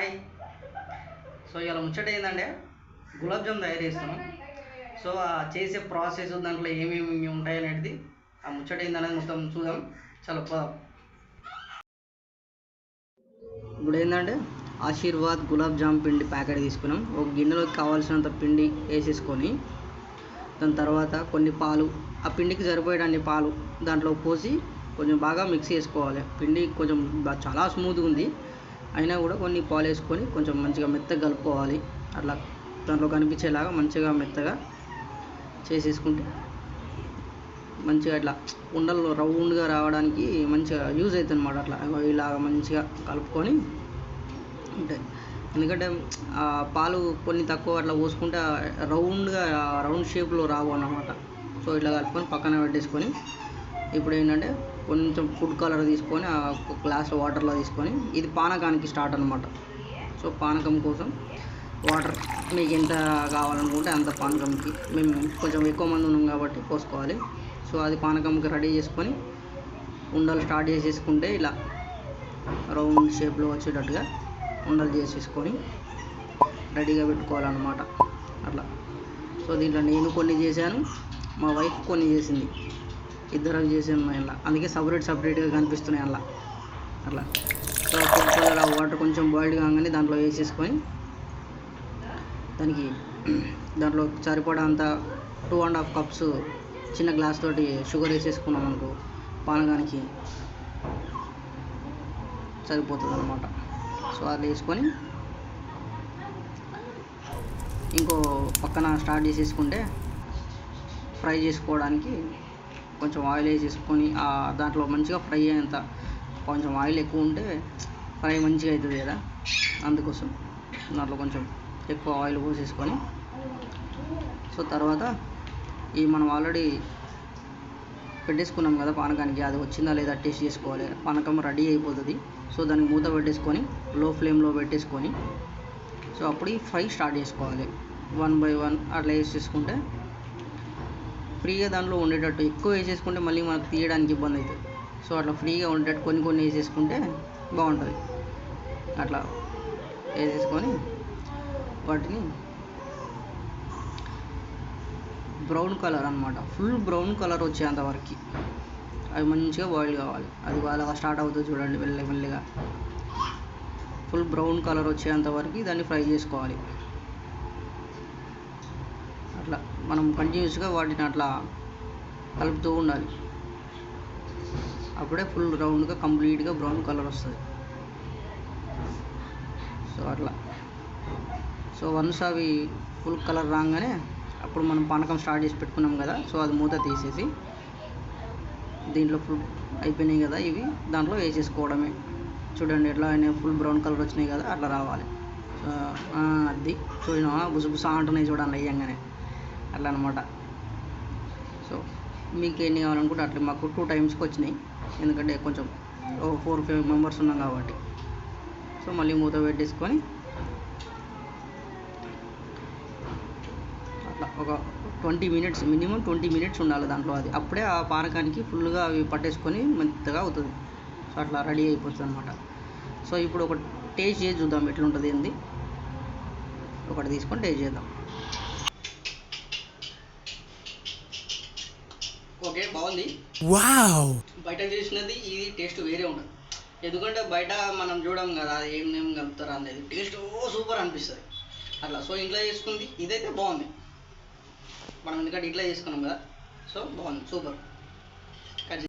Hi. So ఇలా ముచ్చట ఏంటంటే గులాబ్ జామ్ తయారు చేస్తున్నాం. సో ఆ చేసే ప్రాసెస్ దాంట్లో ఏమేమి ఉంటాయి అనేది ఆ ముచ్చట ఏందనేది మొత్తం చూద్దాం. చాలా పోదాం. ఇప్పుడు ఏంటంటే ఆశీర్వాద్ గులాబ్ జామ్ పిండి ప్యాకెట్ తీసుకున్నాం. ఒక గిన్నెలోకి కావాల్సినంత పిండి వేసేసుకొని దాని తర్వాత కొన్ని పాలు ఆ పిండికి సరిపోయేటన్ని పాలు దాంట్లో పోసి కొంచెం బాగా మిక్స్ చేసుకోవాలి. పిండి కొంచెం చాలా స్మూత్గా ఉంది. అయినా కూడా కొన్ని పాలు వేసుకొని కొంచెం మంచిగా మెత్తగా కలుపుకోవాలి. అట్లా దాంట్లో కనిపించేలాగా మంచిగా మెత్తగా చేసేసుకుంటే మంచిగా ఇట్లా ఉండల్లో రౌండ్గా రావడానికి మంచిగా యూజ్ అవుతుంది అనమాట అట్లా ఇలాగ మంచిగా కలుపుకొని ఉంటాయి ఎందుకంటే ఆ పాలు కొన్ని తక్కువ అట్లా పోసుకుంటే రౌండ్గా రౌండ్ షేప్లో రావు అన్నమాట. సో ఇట్లా కలుపుకొని పక్కన పెట్టేసుకొని ఇప్పుడు ఏంటంటే కొంచెం ఫుడ్ కలర్ తీసుకొని ఒక గ్లాస్ వాటర్లో తీసుకొని ఇది పానకానికి స్టార్ట్ అనమాట సో పానకం కోసం వాటర్ మీకు ఎంత కావాలనుకుంటే అంత పానకంకి. మేము కొంచెం ఎక్కువ మంది ఉన్నాం కాబట్టి పోసుకోవాలి. సో అది పానకంకి రెడీ చేసుకొని ఉండలు స్టార్ట్ చేసేసుకుంటే ఇలా రౌండ్ షేప్లో వచ్చేటట్టుగా ఉండలు చేసేసుకొని రెడీగా పెట్టుకోవాలన్నమాట. అట్లా. సో దీంట్లో నేను కొన్ని చేశాను మా వైఫ్ కొన్ని చేసింది. ఇద్దరు చేసాం ఇలా అందుకే సపరేట్ సపరేట్గా కనిపిస్తున్నాయి అలా. అట్లా సో ఫుడ్ వాటర్ కొంచెం బాయిల్డ్ కాగానే దాంట్లో వేసేసుకొని దానికి దాంట్లో సరిపడా అంత టూ అండ్ హాఫ్ కప్స్ చిన్న గ్లాస్ తోటి షుగర్ వేసేసుకున్నాం అనుకో పానకానికి సరిపోతుంది అనమాట సో అది వేసుకొని ఇంకో పక్కన స్టార్ట్ చేసేసుకుంటే ఫ్రై చేసుకోవడానికి కొంచెం ఆయిల్ వేసేసుకొని దాంట్లో మంచిగా ఫ్రై అయ్యేంత కొంచెం ఆయిల్ ఎక్కువ ఉంటే ఫ్రై మంచిగా అవుతుంది కదా. అందుకోసం దాంట్లో కొంచెం ఎక్కువ ఆయిల్ పోసేసుకొని సో తర్వాత ఈ మనం ఆల్రెడీ పెట్టేసుకున్నాం కదా పానకానికి అది వచ్చిందా లేదా టేస్ట్ చేసుకోవాలి. పానకం రెడీ అయిపోతుంది. సో దానికి మూత పెట్టేసుకొని లో ఫ్లేమ్లో పెట్టేసుకొని సో అప్పుడు ఈ ఫ్రై స్టార్ట్ చేసుకోవాలి. వన్ బై వన్ అట్లా వేసేసుకుంటే ఫ్రీగా దాంట్లో ఉండేటట్టు. ఎక్కువ వేసేసుకుంటే మళ్ళీ మనకు తీయడానికి ఇబ్బంది అవుతుంది. సో అట్లా ఫ్రీగా ఉండేటట్టు కొన్ని కొన్ని వేసేసుకుంటే బాగుంటుంది. అట్లా వేసేసుకొని వాటిని బ్రౌన్ కలర్ అనమాట ఫుల్ బ్రౌన్ కలర్ వచ్చేంత వరకు. అవి మంచిగా బాయిల్ కావాలి. అది అలా స్టార్ట్ అవుతుంది చూడండి మెల్లి మెల్లిగా ఫుల్ బ్రౌన్ కలర్ వచ్చేంత వరకు దాన్ని ఫ్రై చేసుకోవాలి. అట్లా మనం కంటిన్యూస్గా వాటిని అట్లా కలుపుతూ ఉండాలి. అప్పుడే ఫుల్ రౌండ్గా కంప్లీట్గా బ్రౌన్ కలర్ వస్తుంది. సో అట్లా. సో వన్స్ అవి ఫుల్ కలర్ రాగానే అప్పుడు మనం పానకం స్టార్ట్ చేసి పెట్టుకున్నాం కదా సో అది మూత తీసేసి దీంట్లో ఫుల్ అయిపోయినాయి కదా ఇవి దాంట్లో వేసేసుకోవడమే. చూడండి ఎట్లా అయినా ఫుల్ బ్రౌన్ కలర్ వచ్చినాయి కదా అట్లా రావాలి. అది చూసినా బుసబుస అంటున్నాయి చూడండి వేయంగానే అట్లా అనమాట సో మీకు ఎన్ని కావాలనుకుంటే అట్లా మాకు టూ టైమ్స్కి వచ్చినాయి. ఎందుకంటే కొంచెం ఓ ఫోర్ ఫైవ్ మెంబర్స్ ఉన్నాం కాబట్టి. సో మళ్ళీ మూత పెట్టేసుకొని అట్లా ఒక twenty minutes minimum twenty minutes ఉండాలి దాంట్లో అది. అప్పుడే ఆ పానకానికి ఫుల్గా అవి పట్టేసుకొని మెత్తగా అవుతుంది. సో అట్లా రెడీ అయిపోతుంది అనమాట సో ఇప్పుడు ఒక టేస్ట్ చేసి చూద్దాం ఎట్లుంటుంది ఏంది. ఒకటి తీసుకొని టేస్ట్ చేద్దాం. ఓకే బాగుంది. Wow! బయట చేసినది ఇది టేస్ట్ వేరే ఉండదు. ఎందుకంటే బయట మనం చూడం కదా ఏం ఏం కలుపుతారు అనేది. టేస్ట్ ఓ సూపర్ అనిపిస్తుంది. అట్లా. సో ఇంట్లో చేసుకుంది. ఇదైతే బాగుంది. మనం ఎందుకంటే ఇంట్లో చేసుకున్నాం కదా. సో బాగుంది. సూపర్.